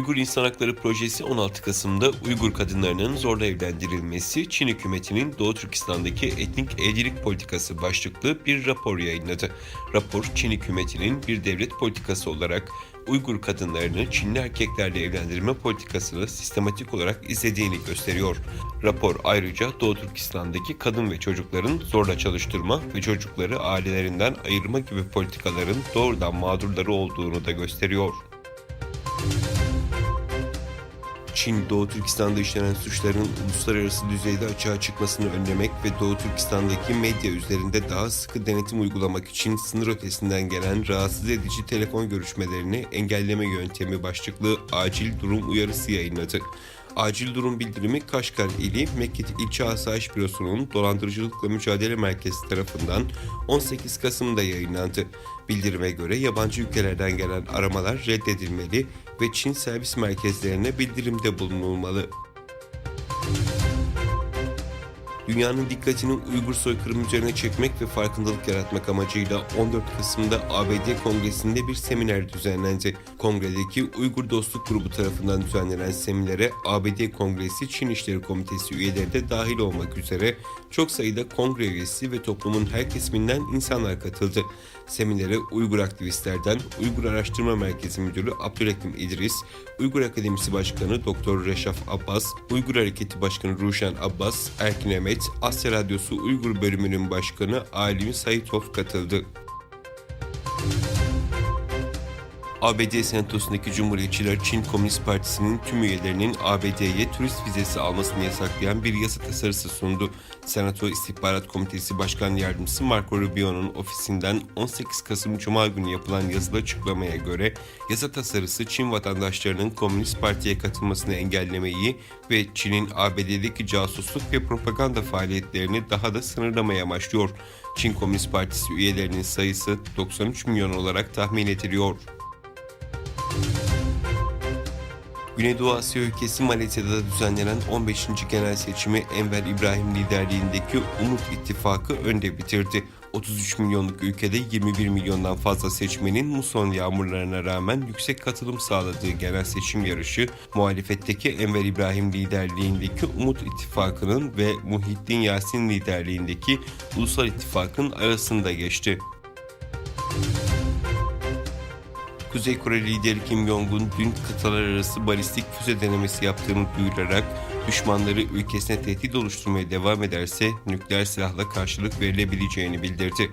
Uygur İnsan Hakları Projesi 16 Kasım'da Uygur kadınlarının zorla evlendirilmesi, Çin hükümetinin Doğu Türkistan'daki etnik evlilik politikası başlıklı bir rapor yayınladı. Rapor, Çin hükümetinin bir devlet politikası olarak Uygur kadınlarını Çinli erkeklerle evlendirme politikasını sistematik olarak izlediğini gösteriyor. Rapor ayrıca Doğu Türkistan'daki kadın ve çocukların zorla çalıştırma ve çocukları ailelerinden ayırma gibi politikaların doğrudan mağdurları olduğunu da gösteriyor. Çin, Doğu Türkistan'da işlenen suçların uluslararası düzeyde açığa çıkmasını önlemek ve Doğu Türkistan'daki medya üzerinde daha sıkı denetim uygulamak için sınır ötesinden gelen rahatsız edici telefon görüşmelerini engelleme yöntemi başlıklı acil durum uyarısı yayınladı. Acil durum bildirimi Kaşgar ili Mekkit İlçe Asayiş Bürosu'nun Dolandırıcılıkla Mücadele Merkezi tarafından 18 Kasım'da yayınlandı. Bildirime göre yabancı ülkelerden gelen aramalar reddedilmeli ve Çin servis merkezlerine bildirimde bulunulmalı. Dünyanın dikkatini Uygur soykırımı üzerine çekmek ve farkındalık yaratmak amacıyla 14 Kasım'da ABD Kongresi'nde bir seminer düzenlendi. Kongredeki Uygur Dostluk Grubu tarafından düzenlenen seminere ABD Kongresi Çin İşleri Komitesi üyeleri de dahil olmak üzere çok sayıda kongre üyesi ve toplumun her kesiminden insanlar katıldı. Seminere Uygur aktivistlerden Uygur Araştırma Merkezi Müdürü Abdülhakim İdris, Uygur Akademisi Başkanı Doktor Reşaf Abbas, Uygur Hareketi Başkanı Ruşen Abbas, Erkin Emet, Asya Radyosu Uygur Bölümünün Başkanı Alim Saitov katıldı. ABD Senatosu'ndaki Cumhuriyetçiler Çin Komünist Partisi'nin tüm üyelerinin ABD'ye turist vizesi almasını yasaklayan bir yasa tasarısı sundu. Senato İstihbarat Komitesi Başkan Yardımcısı Marco Rubio'nun ofisinden 18 Kasım Cuma günü yapılan yazılı açıklamaya göre yasa tasarısı Çin vatandaşlarının Komünist Parti'ye katılmasını engellemeyi ve Çin'in ABD'deki casusluk ve propaganda faaliyetlerini daha da sınırlamaya amaçlıyor. Çin Komünist Partisi üyelerinin sayısı 93 milyon olarak tahmin ediliyor. Güneydoğu Asya ülkesi Malezya'da düzenlenen 15. genel seçimi Enver İbrahim liderliğindeki Umut İttifakı önde bitirdi. 33 milyonluk ülkede 21 milyondan fazla seçmenin muson yağmurlarına rağmen yüksek katılım sağladığı genel seçim yarışı muhalefetteki Enver İbrahim liderliğindeki Umut İttifakı'nın ve Muhittin Yasin liderliğindeki Ulusal İttifak'ın arasında geçti. Kuzey Kore lideri Kim Jong-un dün kıtalar arası balistik füze denemesi yaptığını duyurarak düşmanları ülkesine tehdit oluşturmaya devam ederse nükleer silahla karşılık verilebileceğini bildirdi.